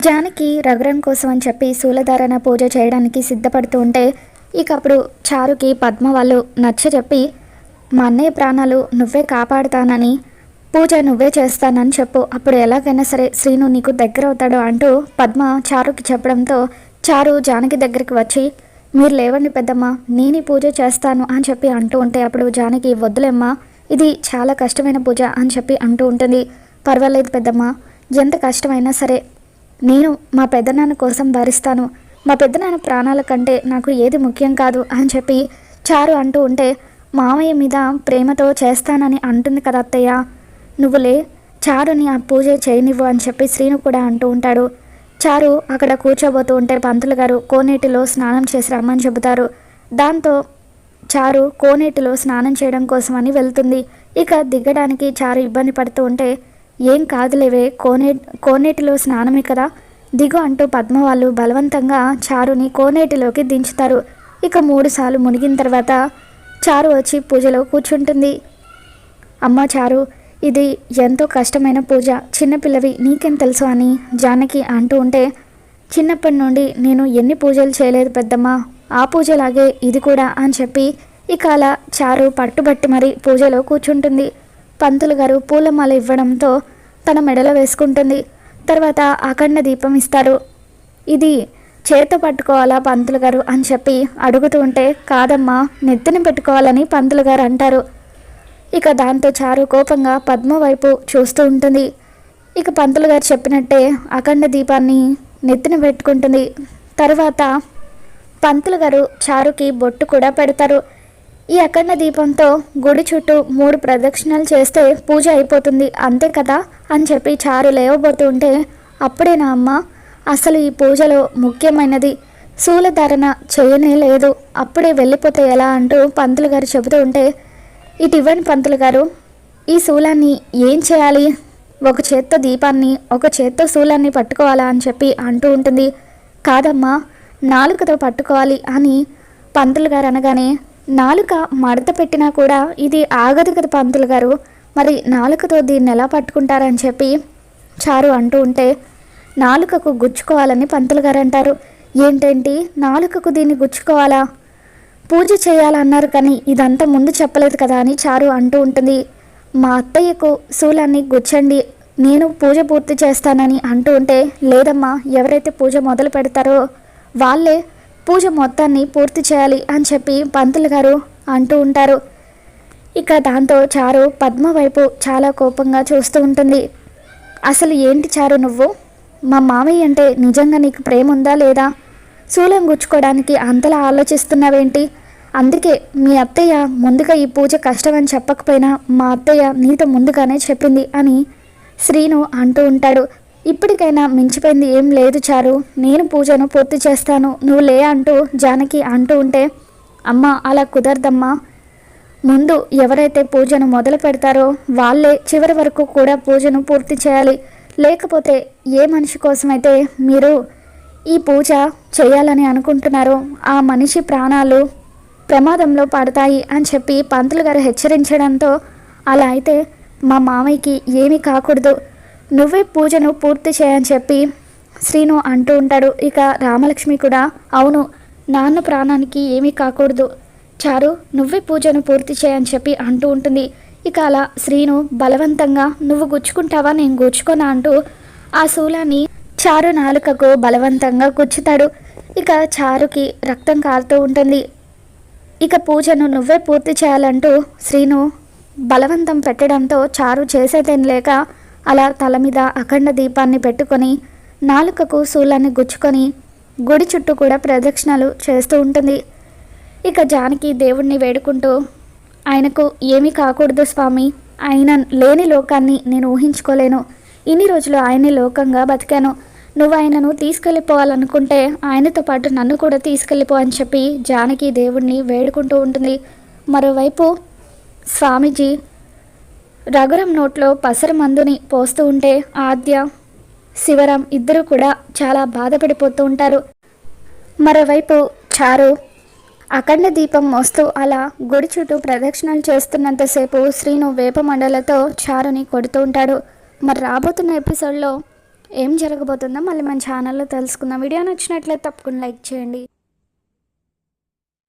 జానకి రఘురం కోసం అని చెప్పి శూలధారణ పూజ చేయడానికి సిద్ధపడుతూ ఉంటే ఇక అప్పుడు చారుకి పద్మ వాళ్ళు నచ్చ చెప్పి మా అన్నయ్య ప్రాణాలు నువ్వే కాపాడుతానని పూజ నువ్వే చేస్తానని చెప్పు. అప్పుడు ఎలాగైనా సరే శ్రీను నీకు దగ్గర అవుతాడు అంటూ పద్మ చారుకి చెప్పడంతో చారు జానకి దగ్గరికి వచ్చి మీరు లేవండి పెద్దమ్మ నేనే పూజ చేస్తాను అని చెప్పి అంటూ ఉంటే అప్పుడు జానకి వద్దులేమ్మా ఇది చాలా కష్టమైన పూజ అని చెప్పి అంటూ ఉంటుంది. పర్వాలేదు పెద్దమ్మ ఎంత కష్టమైనా సరే నేను మా పెద్దనాన్న కోసం భరిస్తాను మా పెద్దనాన్న ప్రాణాల కంటే నాకు ఏది ముఖ్యం కాదు అని చెప్పి చారు అంటూ ఉంటే మామయ్య మీద ప్రేమతో చేస్తానని అంటుంది కదా అత్తయ్య. నువ్వులే చారుని ఆ పూజ చేయనివ్వు అని చెప్పి శ్రీను కూడా అంటూ ఉంటాడు. చారు అక్కడ కూర్చోబోతూ ఉంటే పంతులు గారు కోనేటిలో స్నానం చేసి రమ్మని చెబుతారు. దాంతో చారు కోనేటిలో స్నానం చేయడం కోసమని వెళ్తుంది. ఇక దిగడానికి చారు ఇబ్బంది పడుతూ ఉంటే ఏం కాదులేవే కోనే కోనేటిలో స్నానమే కదా. దిగు అంటూ పద్మ వాళ్ళు బలవంతంగా చారుని కోనేటిలోకి దించుతారు. ఇక మూడు సార్లు మునిగిన తర్వాత చారు వచ్చి పూజలో కూర్చుంటుంది. అమ్మ చారు ఇది ఎంతో కష్టమైన పూజ. చిన్నపిల్లవి నీకేం తెలుసు అని జానకి అంటూ ఉంటే చిన్నప్పటి నుండి నేను ఎన్ని పూజలు చేయలేదు పెద్దమ్మ. ఆ పూజలాగే ఇది కూడా అని చెప్పి ఇక అలా చారు పట్టుబట్టి మరి పూజలో కూర్చుంటుంది. పంతులు గారు పూలమాల ఇవ్వడంతో తన మెడలో వేసుకుంటుంది. తర్వాత అఖండ దీపం ఇస్తారు. ఇది చేత పట్టుకోవాలా పంతులు గారు అని చెప్పి అడుగుతూ ఉంటే కాదమ్మా నెత్తిన పెట్టుకోవాలని పంతులు గారు అంటారు. ఇక దాంతో చారు కోపంగా పద్మ వైపు చూస్తూ ఉంటుంది. ఇక పంతులు గారు చెప్పినట్టే అఖండ దీపాన్ని నెత్తిన పెట్టుకుంటుంది. తర్వాత పంతులు గారు చారుకి బొట్టు కూడా పెడతారు. ఈ అఖండ దీపంతో గుడి చుట్టూ మూడు ప్రదక్షిణలు చేస్తే పూజ అయిపోతుంది. అంతే కదా? అని చెప్పి చారు లేవబోతూ ఉంటే అప్పుడేనా అమ్మ అసలు ఈ పూజలో ముఖ్యమైనది శూలధారణ చేయనే లేదు. అప్పుడే వెళ్ళిపోతే ఎలా? అంటూ పంతులు గారు చెబుతూ ఉంటే ఇటు ఇవ్వండి పంతులు గారు ఈ శూలాన్ని ఏం చేయాలి? ఒక చేత్తో దీపాన్ని ఒక చేత్తో శూలాన్ని పట్టుకోవాలా? అని చెప్పి అంటూ ఉంటుంది. కాదమ్మా నాలుకతో పట్టుకోవాలి అని పంతులు గారు అనగానే నాలుక మడత పెట్టినా కూడా ఇది ఆగదు కదా పంతులు గారు. మరి నాలుకతో దీన్ని ఎలా పట్టుకుంటారని చెప్పి చారు అంటూ ఉంటే నాలుకకు గుచ్చుకోవాలని పంతులు గారు అంటారు. ఏంటేంటి? నాలుకకు దీన్ని గుచ్చుకోవాలా? పూజ చేయాలన్నారు కానీ ఇదంతా ముందు చెప్పలేదు కదా అని చారు అంటూ ఉంటుంది. మా అత్తయ్యకు శూలాన్ని గుచ్చండి నేను పూజ పూర్తి చేస్తానని అంటూ ఉంటే లేదమ్మా ఎవరైతే పూజ మొదలు పెడతారో వాళ్ళే పూజ మొత్తాన్ని పూర్తి చేయాలి అని చెప్పి పంతులు గారు అంటూ ఉంటారు. ఇక దాంతో చారు పద్మ వైపు చాలా కోపంగా చూస్తూ ఉంటుంది. అసలు ఏంటి చారు నువ్వు? మా మామయ్య అంటే నిజంగా నీకు ప్రేమ ఉందా లేదా? శూలం గుచ్చుకోవడానికి అంతలా ఆలోచిస్తున్నావేంటి? అందుకే మీ అత్తయ్య ముందుగా ఈ పూజ కష్టమని చెప్పకపోయినా మా అత్తయ్య నీతో ముందుగానే చెప్పింది అని శ్రీను అంటూ ఉంటాడు. ఇప్పటికైనా మించిపోయింది ఏం లేదు చారు. నేను పూజను పూర్తి చేస్తాను. నువ్వు లే అంటూ జానకి అంటూ ఉంటే అమ్మ అలా కుదరదమ్మా. ముందు ఎవరైతే పూజను మొదలు పెడతారో వాళ్ళే చివరి వరకు కూడా పూజను పూర్తి చేయాలి. లేకపోతే ఏ మనిషి కోసమైతే మీరు ఈ పూజ చేయాలని అనుకుంటున్నారో ఆ మనిషి ప్రాణాలు ప్రమాదంలో పడతాయి అని చెప్పి పంతులు గారు హెచ్చరించడంతో అలా అయితే మా మామయ్యకి ఏమీ కాకూడదు. నువ్వే పూజను పూర్తి చేయని చెప్పి శ్రీను అంటూ ఉంటాడు. ఇక రామలక్ష్మి కూడా అవును నాన్న ప్రాణానికి ఏమీ కాకూడదు. చారు నువ్వే పూజను పూర్తి చేయని చెప్పి అంటూ ఉంటుంది. ఇక అలా శ్రీను బలవంతంగా నువ్వు గుచ్చుకుంటావా? నేను గుచ్చుకోనా? అంటూ ఆ శూలాన్ని చారు నాలుకకు బలవంతంగా గుచ్చుతాడు. ఇక చారుకి రక్తం కారుతూ ఉంటుంది. ఇక పూజను నువ్వే పూర్తి చేయాలంటూ శ్రీను బలవంతం పెట్టడంతో చారు చేసేదేం లేక అలా తల మీద అఖండ దీపాన్ని పెట్టుకొని నాలుకకు శూలాన్ని గుచ్చుకొని గుడి చుట్టూ కూడా ప్రదక్షిణలు చేస్తూ ఉంటుంది. ఇక జానకి దేవుణ్ణి వేడుకుంటూ ఆయనకు ఏమీ కాకూడదు స్వామి ఆయన లేని లోకాన్ని నేను ఊహించుకోలేను. ఇన్ని రోజులు ఆయనే లోకంగా బతికాను. నువ్వు ఆయనను తీసుకెళ్ళిపోవాలనుకుంటే ఆయనతో పాటు నన్ను కూడా తీసుకెళ్ళిపో అని చెప్పి జానకి దేవుణ్ణి వేడుకుంటూ ఉంటుంది. మరోవైపు స్వామీజీ రఘురం నోట్లో పసర మందుని పోస్తూ ఉంటే ఆద్య శివరాం ఇద్దరు కూడా చాలా బాధపడిపోతూ ఉంటారు. మరోవైపు చారు అఖండ దీపం మోస్తూ అలా గుడి చుట్టూ ప్రదక్షిణలు చేస్తున్నంతసేపు శ్రీను వేప మండలతో చారుని కొడుతూ ఉంటాడు. మరి రాబోతున్న ఎపిసోడ్లో ఏం జరగబోతుందో మళ్ళీ మన ఛానల్లో తెలుసుకుందాం. వీడియో నచ్చినట్లయితే తప్పకుండా లైక్ చేయండి.